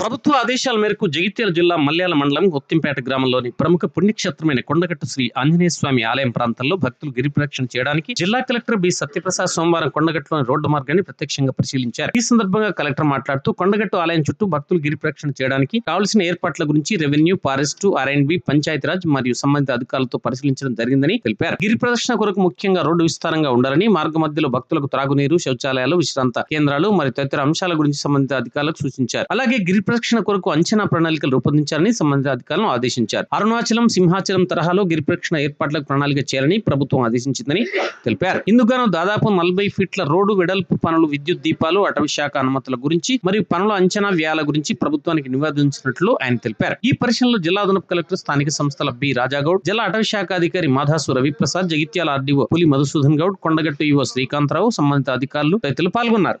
ప్రభుత్వ ఆదేశాల మేరకు జగిత్యాల జిల్లా మల్యాల మండలం గుత్తింపేట గ్రామంలోని ప్రముఖ పుణ్యక్షేత్రమైన కొండగట్టు శ్రీ ఆంజనేయ స్వామి ఆలయం ప్రాంతంలో భక్తులు గిరి ప్రదక్షిణ చేయడానికి జిల్లా కలెక్టర్ బి సత్యప్రసాద్ సోమవారం కొండగట్టులోని రోడ్డు మార్గాన్ని ప్రత్యక్షంగా పరిశీలించారు. ఈ సందర్భంగా కలెక్టర్ మాట్లాడుతూ కొండగట్టు ఆలయం చుట్టూ భక్తులు గిరి ప్రదక్షిణ చేయడానికి కావలసిన ఏర్పాట్ల గురించి revenue forest R and B Panchayati Raj మరియు సంబంధిత అధికారులతో పరిశీలించడం జరిగిందని తెలిపారు. గిరి ప్రదక్షిణ కొరకు ముఖ్యంగా రోడ్డు విస్తారంగా ఉండాలని మార్గ మధ్యలో భక్తులకు త్రాగునీరు శౌచాలయాలు విశ్రాంత కేంద్రాలు మరియు తదితర అంశాల గురించి సంబంధిత అధికారులకు సూచించారు. అలాగే గిరి గిరిప్రక్షణ కొరకు అంచనా ప్రణాళికలు రూపొందించాలని సంబంధిత అధికారులను ఆదేశించారు. అరుణాచలం సింహాచలం తరహాలో గిరిప్రక్షణ ఏర్పాట్లకు ప్రణాళిక చేయాలని ప్రభుత్వం ఆదేశించిందని తెలిపారు. ఇందుగాను దాదాపు నలభై ఫీట్ల రోడ్డు వెడల్పు పనులు విద్యుత్ దీపాలు అటవీ శాఖ అనుమతుల గురించి మరియు పనుల అంచనా వ్యయాల గురించి ప్రభుత్వానికి నివేదించినట్లు ఆయన తెలిపారు. ఈ పరిశీలనలో జిల్లా అదనపు కలెక్టర్ స్థానిక సంస్థల బి. రాజాగౌడ్ జిల్లా అటవీ శాఖ అధికారి మాధాసు రవిప్రసాద్ జగిత్యాల ఆర్డీఓ పులి మధుసూదన్ గౌడ్ కొండగట్టు యువ శ్రీకాంతరావు సంబంధిత అధికారులు రైతులు పాల్గొన్నారు.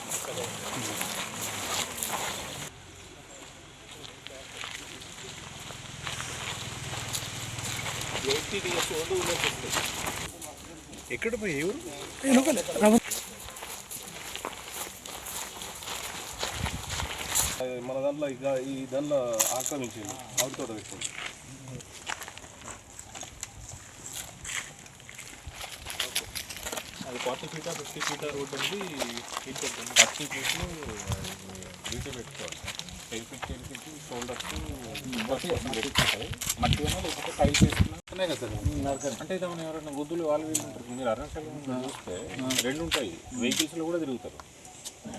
ఎక్కడ పోయి? ఎవరు మన దాంట్లో ఇక ఈ దాంట్లో ఆక్రమించింది. ఆవిడ తోట పెట్టింది అది forty feet fifty feet road ఉంది ఫీట్ థర్టీ ఫీట్లు డ్యూటీ పెట్టుకోవాలి. Ten feet ten feet shoulders మట్టి లేకపోతే టైల్స్ వేసుకున్నా ఉన్నాయి కదా సార్. అంటే ఏమైనా ఎవరైనా గుద్దులు వాళ్ళు వీళ్ళు ఉంటారు. మీరు అరుణాచలం చూస్తే రెండు ఉంటాయి వెహికల్స్లో కూడా తిరుగుతారు.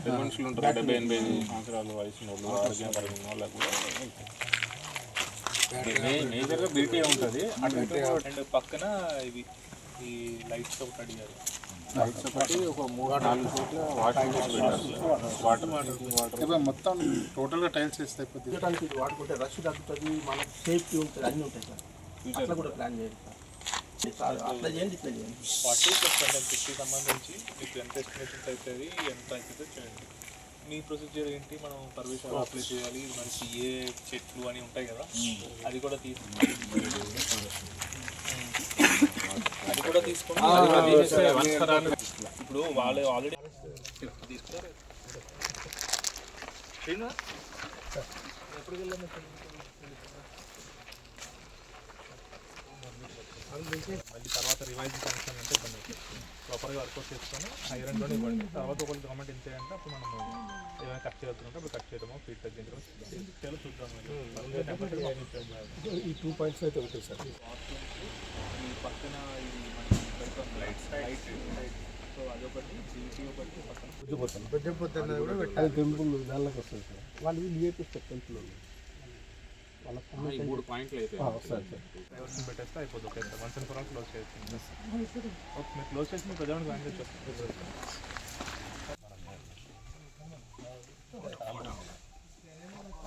పెద్ద మనుషులు ఉంటారు. డెబ్బై ఎనభై సంవత్సరాలు వయసు వాళ్ళు ఆరోగ్యం కలిగిన వాళ్ళకు కూడా మేజర్గా బీటీ ఉంటుంది? అండ్ పక్కన ఇవి ఈ లైట్స్ ఒకటి అడిగారు. లైట్స్ ఒకటి ఒక మూడు నాలుగు చోట్ల వాటర్ వాటర్. వాటర్ మొత్తం టోటల్గా టైల్స్ వేస్తే వాడుకుంటే రష్ తగ్గుతుంది మనకు సేఫ్టీ ఉంటుంది అన్నీ ఉంటాయి సార్. అట్లా కూడా ప్లాన్ చేయండి. సార్ అట్లా చేయండి ఇట్లా చేయండి. ఫార్టీ ప్లస్ హండ్రెడ్ ఫిఫ్టీ సంబంధించి మీకు ఎంత ఎస్టిమేషన్స్ అవుతుంది ఎంత అవుతుందో చేయండి. మీ ప్రొసీజర్ ఏంటి? మనం పర్మిషన్ అప్లై చేయాలి మనకి ఏ చెట్లు అని ఉంటాయి కదా అది కూడా తీసుకుని అది కూడా తీసుకొని అది కూడా all ఇప్పుడు వాళ్ళు ఆల్రెడీ తీసుకున్నారు ఎప్పటికి వెళ్ళాము? మళ్ళీ తర్వాత రివైజ్ కనెక్షన్ అంటే కొన్ని ప్రాపర్గా వర్కౌట్ చేసుకొని ఐరన్లోనే ఇవ్వండి. తర్వాత ఒకవేళ గవర్నమెంట్ ఇంతే అంటే అప్పుడు మనం ఏమైనా కట్ చేయాలంటే అప్పుడు కట్ చేయడమో ఫీట్ తగ్గించడం చేయాలో చూద్దాం బాగా ఈ టూ పాయింట్స్ అయితే ఉంటాయి సార్. ఈ పక్కన లైట్స్ లైట్ లైట్ సో అదొకటి జీటీ ఒకటి పక్కన. పెద్దపోతుంది కూడా పెట్టాలి. టెంపుల్ దానిలోకి వస్తుంది సార్. వాళ్ళు వీళ్ళు చేపిస్తారు టెంపుల్ మూడు పాయింట్లు అయితే. సార్ సార్ డైవర్షన్ పెట్టేస్తే అయిపోతుంది. Okay sir once and for all close చేయొచ్చు ఓకే మీరు క్లోజ్ చేసి మీరు ప్రజెంట్ బ్యాంక్ చేస్తారు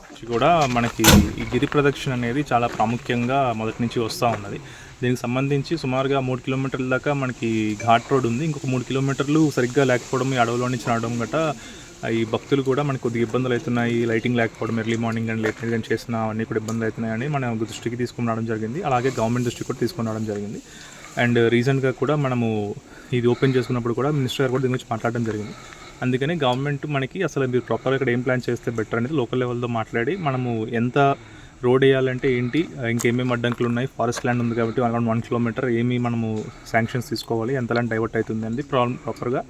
నుంచి కూడా మనకి ఈ గిరి ప్రదక్షిణ అనేది చాలా ప్రాముఖ్యంగా మొదటి నుంచి వస్తూ ఉన్నది. దీనికి సంబంధించి సుమారుగా మూడు కిలోమీటర్ల దాకా మనకి ఘాట్ రోడ్ ఉంది. ఇంకొక మూడు కిలోమీటర్లు సరిగ్గా లేకపోవడం ఈ అడవిలో నుంచి నడవడం గట్రా ఈ భక్తులు కూడా మనకు కొద్దిగా ఇబ్బందులు అవుతున్నాయి. లైటింగ్ లేకపోవడం early morning and late night చేసిన అవన్నీ కూడా ఇబ్బందులు అవుతున్నాయని మన దృష్టికి తీసుకుని రావడం జరిగింది. అలాగే గవర్నమెంట్ దృష్టికి కూడా తీసుకుని రావడం జరిగింది. అండ్ రీసెంట్గా కూడా మనము ఇది ఓపెన్ చేసుకున్నప్పుడు కూడా మినిస్టర్ గారు కూడా దీని గురించి మాట్లాడడం జరిగింది. అందుకని గవర్నమెంట్ మనకి అసలు మీరు ప్రాపర్గా ఇక్కడ ఏం ప్లాన్ చేస్తే బెటర్ అనేది లోకల్ లెవెల్తో మాట్లాడి మనము ఎంత రోడ్ వేయాలంటే ఏంటి ఇంకేమేమి అడ్డంకులు ఉన్నాయి ఫారెస్ట్ ల్యాండ్ ఉంది కాబట్టి అరౌండ్ వన్ కిలోమీటర్ ఏమి మనము శాంక్షన్స్ తీసుకోవాలి ఎంత ల్యాండ్ డైవర్ట్ అవుతుంది అనేది ప్రాబ్లం ప్రాపర్గా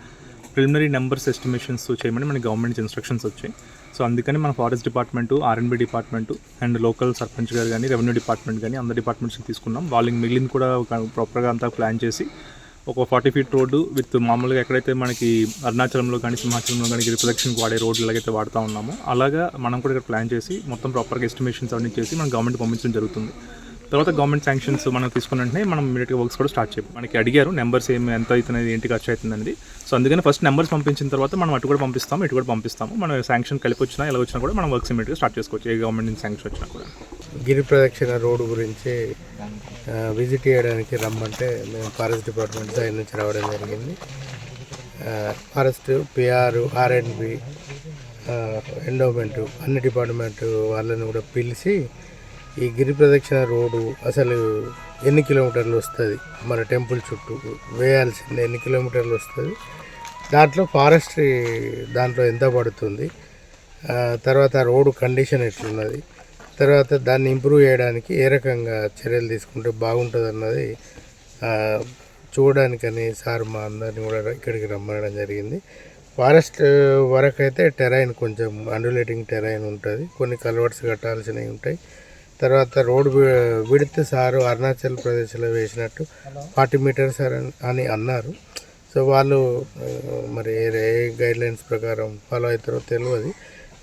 ప్రిలిమినరీ నెంబర్స్ ఎస్టిమేషన్స్ చేయమని మన గవర్నమెంట్ ఇన్స్ట్రక్షన్స్ వచ్చాయి. సో అందుకని మన forest department R and B department and local sarpanch garu కానీ రెవెన్యూ డిపార్ట్మెంట్ కానీ అందరి డిపార్ట్మెంట్స్ తీసుకున్నాం. వాళ్ళకి మిగిలింది కూడా ప్రాపర్గా అంతా ప్లాన్ చేసి ఒక ఫార్టీ ఫీట్ రోడ్డు విత్ మామూలుగా ఎక్కడైతే మనకి అరుణాచలంలో కానీ సింహాచలంలో కానీ రిఫ్లెక్షన్కి వాడే రోడ్లు ఎలాగైతే వాడుతూ ఉన్నామో అలాగా మనం కూడా ఇక్కడ ప్లాన్ చేసి మొత్తం ప్రాపర్గా ఎస్టిమేషన్స్ అవన్నీ చేసి మనం గవర్నమెంట్ పంపించడం జరుగుతుంది. తర్వాత గవర్నమెంట్ శాంక్షన్స్ మనం తీసుకున్న వెంటనే మనం ఇమీడియట్గా వర్క్స్ కూడా స్టార్ట్ చేయాలి మనకి అడిగారు నెంబర్స్ ఏమి ఎంత అవుతున్నది ఏంటి ఖర్చు అవుతుంది అనేది సో అందుకని ఫస్ట్ నెంబర్స్ పంపించిన తర్వాత మనం అటు కూడా పంపిస్తాము ఇటు కూడా పంపిస్తాము. మనం శాంక్షన్ కలిపి వచ్చినా ఎలా వచ్చినా కూడా మనం వర్క్స్ ఇమీడియట్గా స్టార్ట్ చేసుకోవచ్చు ఏ గవర్నమెంట్ నుంచి శాంక్షన్ వచ్చినా కూడా. గిరి ప్రదక్షిణ రోడ్డు గురించి విజిట్ చేయడానికి రమ్మంటే మేము ఫారెస్ట్ డిపార్ట్మెంట్ సైడ్ నుంచి రావడం జరిగింది. Forest PR R and B endowment అన్ని డిపార్ట్మెంట్ వాళ్ళని కూడా పిలిచి ఈ గిరి ప్రదక్షిణ రోడ్డు అసలు ఎన్ని కిలోమీటర్లు వస్తుంది? మన టెంపుల్ చుట్టూ వేయాల్సింది ఎన్ని కిలోమీటర్లు వస్తుంది? దాంట్లో ఫారెస్ట్రీ దాంట్లో ఎంత పడుతుంది? తర్వాత రోడ్డు కండిషన్ ఎట్లున్నది? తర్వాత దాన్ని ఇంప్రూవ్ చేయడానికి ఏ రకంగా చర్యలు తీసుకుంటే బాగుంటుంది అన్నది చూడడానికని సార్ మా అందరిని కూడా ఇక్కడికి రమ్మనడం జరిగింది. ఫారెస్ట్ వరకు అయితే టెరైన్ కొంచెం అండులేటింగ్ టెరైన్ ఉంటుంది. కొన్ని కల్వర్ట్స్ కట్టాల్సినవి ఉంటాయి. తర్వాత రోడ్ విడితే సారు అరుణాచల్ ప్రదేశ్లో వేసినట్టు ఫార్టీ మీటర్స్ అని అన్నారు. సో వాళ్ళు మరి ఏ ఏ గైడ్ లైన్స్ ప్రకారం ఫాలో అవుతారో తెలియదు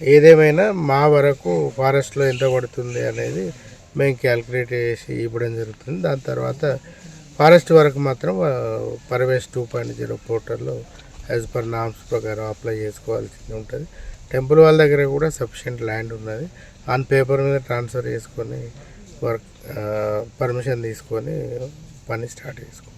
ఏదేమైనా మా వరకు ఫారెస్ట్లో ఎంత పడుతుంది అనేది మేము క్యాలిక్యులేట్ చేసి ఇవ్వడం జరుగుతుంది. దాని తర్వాత ఫారెస్ట్ వరకు మాత్రం ఆ, పర్వేస్ టూ పాయింట్ జీరో పోర్టల్లో యాజ్ పర్ నామ్స్ ప్రకారం అప్లై చేసుకోవాల్సి ఉంటుంది. టెంపుల్ వాళ్ళ దగ్గర కూడా సఫిషియంట్ ల్యాండ్ ఉన్నది. ఆన్ పేపర్ మీద ట్రాన్స్ఫర్ చేసుకొని వర్క్ పర్మిషన్ తీసుకొని పని స్టార్ట్ చేసుకో